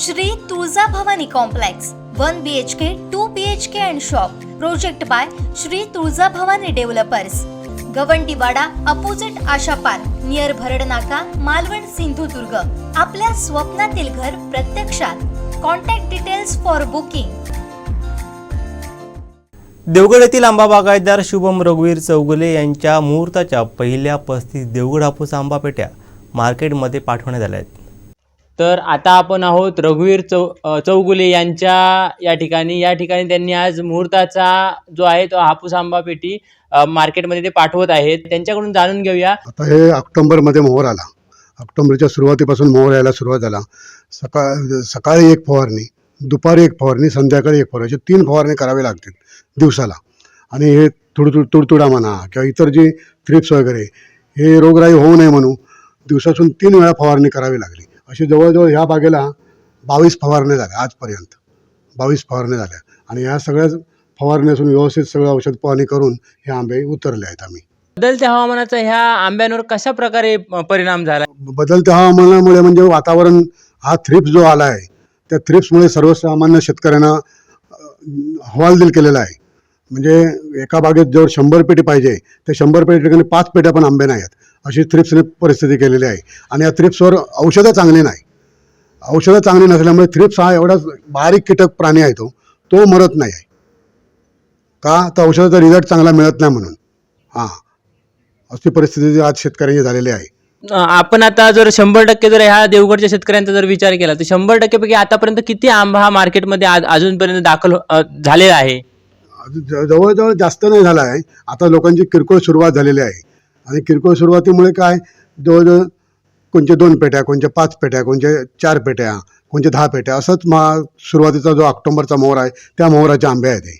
Shri Tuljabhavani complex one B H K two B H K and shop project by Shri Tuljabhavani developers Gavandiwada opposite Asha park near Bharad Naka Malvan Sindhudurg. आपल्या स्वप्नातील घर प्रत्यक्षात. Contact details for booking Devgad येथील आंबा बागायतदार शुभम रघुवीर चौगुले यांच्या मुहूर्ताच्या पहिल्या पस्तीस देवगड हापूस आंबा पेट्या मार्केटमध्ये पाठवण्यात आल्या आहेत. तर आता आपण आहोत रघुवीर चौ चौगुले यांच्या या ठिकाणी. या ठिकाणी त्यांनी आज मुहूर्ताचा जो आहे तो हापूस आंबा पेटी मार्केटमध्ये ते पाठवत आहेत. त्यांच्याकडून जाणून घेऊया. आता हे ऑक्टोबरमध्ये मोहर आला. ऑक्टोबरच्या सुरुवातीपासून मोहर यायला सुरुवात झाला. सकाळ सकाळी एक फवारणी दुपारी एक फवारणी संध्याकाळी एक फवारणी असे तीन फवारणी करावे लागतील दिवसाला. आणि हे तुडतुड तुडतुडा म्हणा किंवा इतर जी थ्रिप्स वगैरे हे रोगराई होऊ नये म्हणून दिवसातून तीन वेळा फवारणी करावी लागली. अशी जवळजवळ ह्या बागेला बावीस फवारण्या झाल्या आजपर्यंत. बावीस फवारण्या झाल्या. आणि ह्या सगळ्याच फवारण्यातून व्यवस्थित सगळं औषध पाणी करून हे आंबे उतरले आहेत आम्ही. बदलत्या हवामानाचा ह्या आंब्यांवर कशा प्रकारे परिणाम झाला? बदलत्या हवामानामुळे म्हणजे वातावरण हा थ्रिप्स जो आला आहे त्या थ्रिप्समुळे सर्वसामान्य शेतकऱ्यांना हवालदिल केलेला आहे. म्हणजे एका बागेत जवळ शंभर पेटी पाहिजे त्या शंभर पेटी ठिकाणी पाच पेट्या पण आंबे नाही आहेत. अशी थ्रिप्सने परिस्थिती केलेली आहे. आणि या थ्रिप्सवर औषधं चांगली नाही. औषधं चांगली नसल्यामुळे थ्रिप्स हा एवढा बारीक कीटक प्राणी आहे तो तो मरत नाही आहे. का? तर औषधाचा रिझल्ट चांगला मिळत नाही म्हणून. हां. अशी परिस्थिती आज शेतकऱ्यांची झालेली आहे. आपण आता जर शंभर टक्के जर ह्या देवगडच्या शेतकऱ्यांचा जर विचार केला तर शंभर टक्केपैकी आतापर्यंत किती आंबा हा मार्केटमध्ये आज अजूनपर्यंत दाखल झालेला आहे? जवळजवळ जास्त नाही झाला आहे. आता लोकांची किरकोळ सुरुवात झालेली आहे. आणि किरकोळ सुरुवातीमुळे काय? जवळजवळ कोणचे दोन पेट्या कोणचे पाच पेट्या कोणचे चार पेट्या कोणचे दहा पेट्या असंच मा सुरुवातीचा जो ऑक्टोबरचा मोहर आहे त्या मोहराचे आंबे आहेत हे.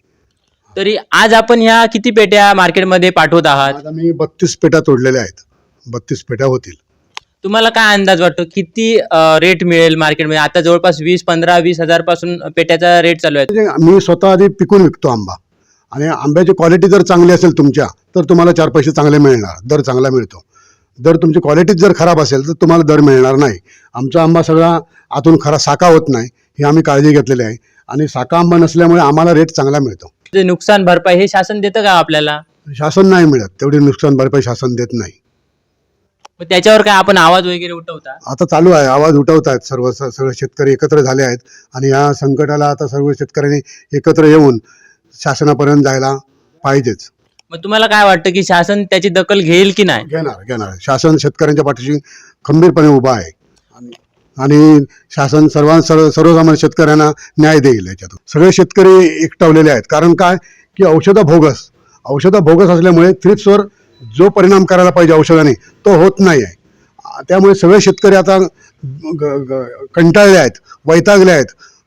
तरी आज आपण ह्या किती पेट्या मार्केटमध्ये पाठवत आहात? आज आम्ही बत्तीस पेट्या तोडलेल्या आहेत. बत्तीस पेट्या होतील. तुम्हाला काय अंदाज वाटतो? किती रेट मिळेल मार्केटमध्ये? आता जवळपास वीस पंधरा वीस हजारपासून पेट्याचा रेट चालू आहे. म्हणजे मी स्वतः आधी पिकून विकतो आंबा. आणि आंब्याची क्वालिटी जर चांगली असेल तुमच्या तर तुम्हाला चार पैसे चांगले मिळणार दर चांगला मिळतो. जर तुमची क्वालिटीच जर खराब असेल तर तुम्हाला दर मिळणार नाही. आमचा आंबा सगळा आतून खरा साका होत नाही ही आम्ही काळजी घेतलेली आहे. आणि साका आंबा नसल्यामुळे आम्हाला रेट चांगला मिळतो. जे नुकसान भरपाई हे शासन देतं का आपल्याला? शासन नाही मिळत तेवढी नुकसान भरपाई शासन देत नाही. मग त्याच्यावर काय आपण आवाज वगैरे उठवता? आता चालू आहे आवाज उठवत आहेत सर्व सगळे शेतकरी एकत्र झाले आहेत. आणि या संकटाला आता सर्व शेतकऱ्यांनी एकत्र येऊन शासनापर्यंत जायला पाहिजेच. मग तुम्हाला काय वाटतं की शासन त्याची दखल घेईल की नाही? घेणार घेणार. शासन शेतकऱ्यांच्या पाठीशी खंबीरपणे उभा आहे. आणि- आणि शासन सर्वां सर्व सर्वसामान्य शेतकऱ्यांना न्याय देईल याच्यातून. सगळे शेतकरी एकटवलेले आहेत. कारण काय? की औषधं भोगस औषधं भोगस असल्यामुळे थ्रिप्सवर जो परिणाम करायला पाहिजे औषधाने तो होत नाही आहे आ, त्यामुळे सगळे शेतकरी आता ग- ग- कंटाळले आहेत वैतागले आहेत.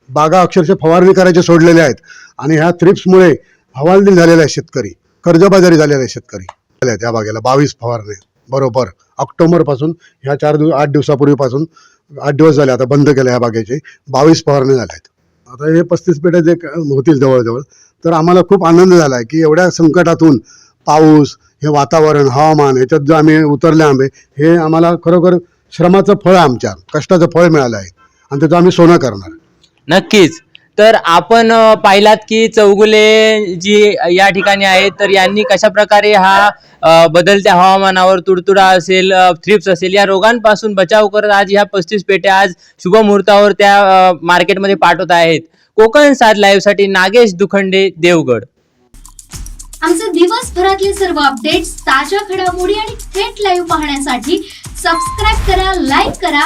बागा अक्षरशः फवारणी करायचे सोडलेले आहेत. आणि ह्या थ्रिप्समुळे हवालदिल झालेले आहेत शेतकरी. कर्जबाजारी झालेले आहेत शेतकरी. त्या आहेत या बागेला बावीस फवारणे. बरोबर. ऑक्टोबरपासून ह्या चार दिवस आठ दिवसापूर्वीपासून आठ दिवस झाले आता बंद केले ह्या बागेचे. बावीस फवारणे झाल्या आहेत. आता हे पस्तीस पेट्या जे क- होतील जवळजवळ तर आम्हाला खूप आनंद झाला आहे की एवढ्या संकटातून पाऊस हे वातावरण हवामान ह्याच्यात जो आम्ही उतरले आंबे हे आम्हाला खरोखर श्रमाचं फळ आहे आमच्या. कष्टाचं फळ मिळालं आहे. आणि त्याचं आम्ही सोनं करणार. नक्कीच. तर आपण पाहिलात की चौगुले जी या ठिकाणी आहेत तर यांनी कशा प्रकारे हा बदलत्या हवामानावर तुडतुडा असेल थ्रिप्स असेल या रोगांपासून बचाव करत आज ह्या पस्तीस पेट्या आज शुभ मुहूर्तावर त्या मार्केटमध्ये पाठवत आहेत. कोकण सात लाईव्हसाठी नागेश दुखंडे देवगड. आमचे दिवसभरातले सर्व अपडेट्स ताज्या घडामोडी आणि थेट लाईव्ह पाहण्यासाठी सबस्क्राईब करा लाईक करा